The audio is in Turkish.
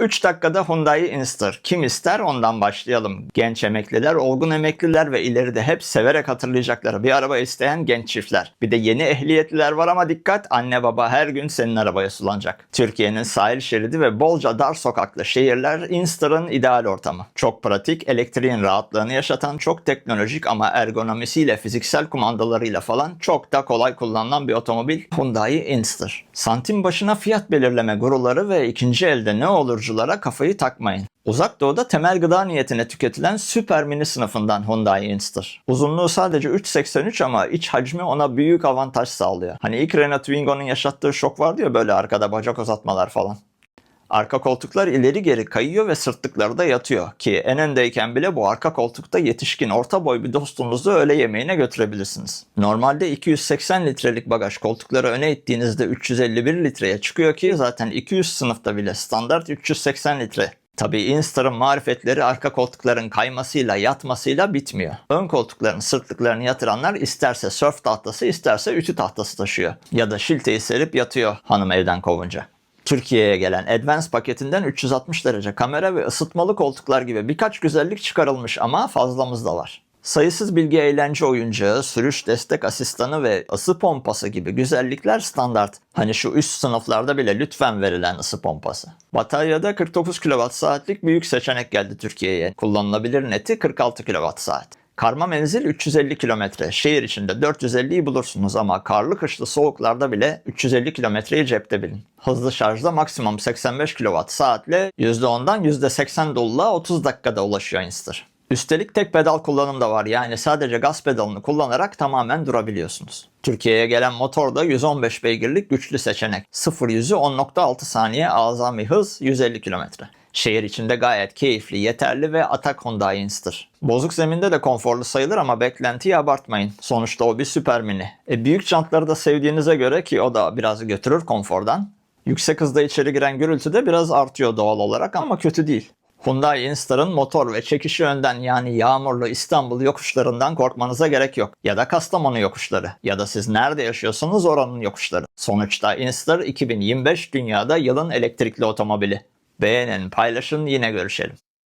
3 dakikada Hyundai Inster. Kim ister ondan başlayalım. Genç emekliler, olgun emekliler ve ileride hep severek hatırlayacakları bir araba isteyen genç çiftler. Bir de yeni ehliyetliler var ama dikkat anne baba her gün senin arabaya sulanacak. Türkiye'nin sahil şeridi ve bolca dar sokaklı şehirler Inster'ın ideal ortamı. Çok pratik, elektriğin rahatlığını yaşatan, çok teknolojik ama ergonomisiyle, fiziksel kumandalarıyla falan çok da kolay kullanılan bir otomobil Hyundai Inster. Santim başına fiyat belirleme guruları ve ikinci elde ne olurculara kafayı takmayın. Uzak Doğu'da temel gıda niyetine tüketilen süper mini sınıfından Hyundai Inster. Uzunluğu sadece 3.83 ama iç hacmi ona büyük avantaj sağlıyor. Hani ilk Renault Twingo'nun yaşattığı şok vardı ya böyle arkada bacak uzatmalar falan. Arka koltuklar ileri geri kayıyor ve sırtlıkları da yatıyor. Ki en öndeyken bile bu arka koltukta yetişkin orta boy bir dostunuzu öğle yemeğine götürebilirsiniz. Normalde 280 litrelik bagaj koltukları öne ittiğinizde 351 litreye çıkıyor ki zaten 200 sınıfta bile standart 380 litre. Tabii Instar'ın marifetleri arka koltukların kaymasıyla yatmasıyla bitmiyor. Ön koltukların sırtlıklarını yatıranlar isterse sörf tahtası isterse ütü tahtası taşıyor. Ya da şilteyi serip yatıyor hanım evden kovunca. Türkiye'ye gelen Advance paketinden 360 derece kamera ve ısıtmalı koltuklar gibi birkaç güzellik çıkarılmış ama fazlamız da var. Sayısız bilgi eğlence oyuncağı, sürüş destek asistanı ve ısı pompası gibi güzellikler standart. Hani şu üst sınıflarda bile lütfen verilen ısı pompası. Bataryada 49 kWh büyük seçenek geldi Türkiye'ye. Kullanılabilir neti 46 kWh. Karma menzil 350 kilometre. Şehir içinde 450'yi bulursunuz ama karlı kışlı soğuklarda bile 350 kilometreyi cepte bilin. Hızlı şarjda maksimum 85 kWh saatle %10'dan %80 doluluğa 30 dakikada ulaşıyor Inster. Üstelik tek pedal kullanım da var yani sadece gaz pedalını kullanarak tamamen durabiliyorsunuz. Türkiye'ye gelen motor da 115 beygirlik güçlü seçenek. 0 yüzü 10.6 saniye azami hız 150 kilometre. Şehir içinde gayet keyifli, yeterli ve atak Inster. Bozuk zeminde de konforlu sayılır ama beklentiyi abartmayın. Sonuçta o bir süper mini. E, büyük jantları da sevdiğinize göre ki o da biraz götürür konfordan. Yüksek hızda içeri giren gürültü de biraz artıyor doğal olarak ama kötü değil. Hyundai Instar'ın motor ve çekişi önden yani yağmurlu İstanbul yokuşlarından korkmanıza gerek yok. Ya da Kastamonu yokuşları. Ya da siz nerede yaşıyorsanız oranın yokuşları. Sonuçta Instar 2025 dünyada yılın elektrikli otomobili. Beğenin, paylaşın, yine görüşelim.